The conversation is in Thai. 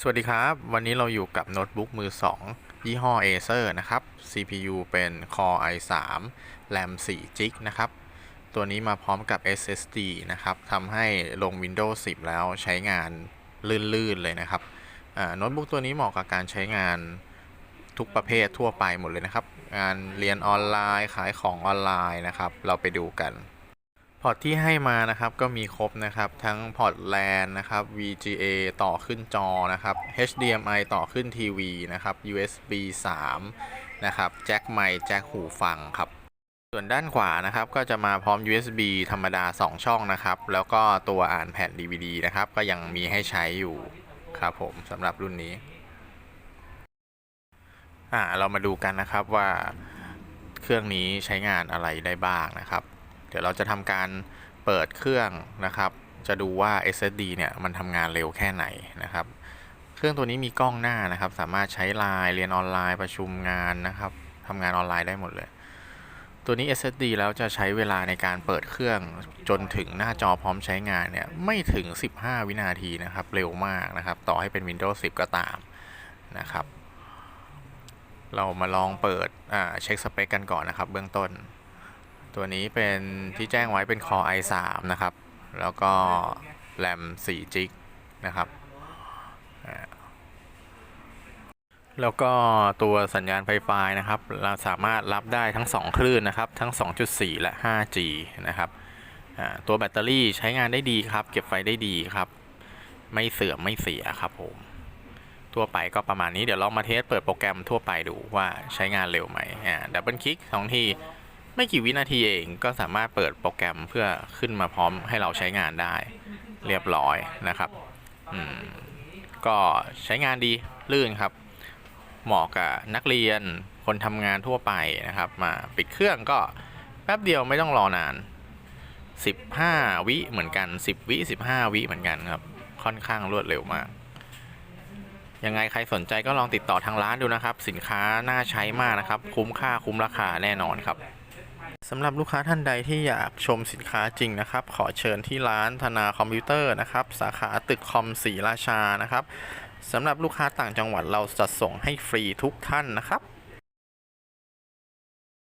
สวัสดีครับ วันนี้เราอยู่กับโน้ตบุ๊กมือ 2 ยี่ห้อ Acer นะครับ CPU เป็น Core i3 RAM 4 g b นะครับ ตัวนี้มาพร้อมกับ SSD นะครับทำให้ลง Windows 10 แล้วใช้งานลื่น ๆ เลยนะครับโน้ตบุ๊กตัวนี้เหมาะกับการใช้งานทุกประเภททั่วไปหมดเลยนะครับ งานเรียนออนไลน์ขายของออนไลน์นะครับ เราไปดูกัน พอร์ตที่ให้มานะครับก็มีครบนะครับ ทั้งพอร์ต LAN นะครับ VGA ต่อขึ้นจอนะครับ HDMI ต่อขึ้นทีวีนะครับ USB 3 นะครับ แจ็คไมค์แจ็คหูฟังครับ ส่วนด้านขวานะครับก็จะมาพร้อม USB ธรรมดา 2 ช่องนะครับ แล้วก็ตัวอ่านแผ่น DVD นะครับ ก็ยังมีให้ใช้อยู่ครับผมสำหรับรุ่นนี้อ่าเรามาดูกันนะครับว่าเครื่องนี้ใช้งานอะไรได้บ้างนะครับ เดี๋ยวเราจะทำการเปิดเครื่องนะครับ จะดูว่า SSD เนี่ยมันทำงานเร็วแค่ไหนนะครับ เครื่องตัวนี้มีกล้องหน้านะครับ สามารถใช้ไลน์เรียนออนไลน์ประชุมงานนะครับทำงานออนไลน์ได้หมดเลย ตัวนี้ SSD แล้วจะใช้เวลาในการเปิดเครื่องจนถึงหน้าจอพร้อมใช้งานเนี่ยไม่ถึง 15 วินาทีนะครับ เร็วมากนะครับ ต่อให้เป็น Windows 10 ก็ตามนะครับ เรามาลองเปิดเช็คสเปคกันก่อนนะครับ เบื้องต้น ตัวนี้เป็นที่แจ้งไว้เป็น Core i3 นะครับ แล้วก็ RAM 4 g b นะครับ แล้วก็ตัวสัญญาณไฟฟ้านะครับ เราสามารถรับได้ทั้ง 2 คลื่นนะครับ ทั้ง 2.4 และ 5G นะครับ ตัวแบตเตอรี่ใช้งานได้ดีครับ เก็บไฟได้ดีครับ ไม่เสื่อมไม่เสียครับผม ทั่วไปก็ประมาณนี้ เดี๋ยวลองมาเทสเปิดโปรแกรมทั่วไปดูว่าใช้งานเร็วไหมอ่าดับเบิลคลิกสองที ไม่กี่วินาทีเองก็สามารถเปิดโปรแกรมเพื่อขึ้นมาพร้อมให้เราใช้งานได้เรียบร้อยนะครับอืมก็ใช้งานดีลื่นครับ เหมาะกับนักเรียนคนทำงานทั่วไปนะครับ มาปิดเครื่องก็แป๊บเดียวไม่ต้องรอนาน 15 วิเหมือนกัน 10 วิ 15 วิเหมือนกันครับ ค่อนข้างรวดเร็วมาก ยังไงใครสนใจก็ลองติดต่อทางร้านดูนะครับ สินค้าน่าใช้มากนะครับ คุ้มค่าคุ้มราคาแน่นอนครับ สำหรับลูกค้าท่านใดที่อยากชมสินค้าจริงนะครับ ขอเชิญที่ร้านธนาคอมพิวเตอร์นะครับ สาขาตึกคอมศรีราชานะครับสำหรับลูกค้าต่างจังหวัดเราจัดส่งให้ฟรีทุกท่านนะครับ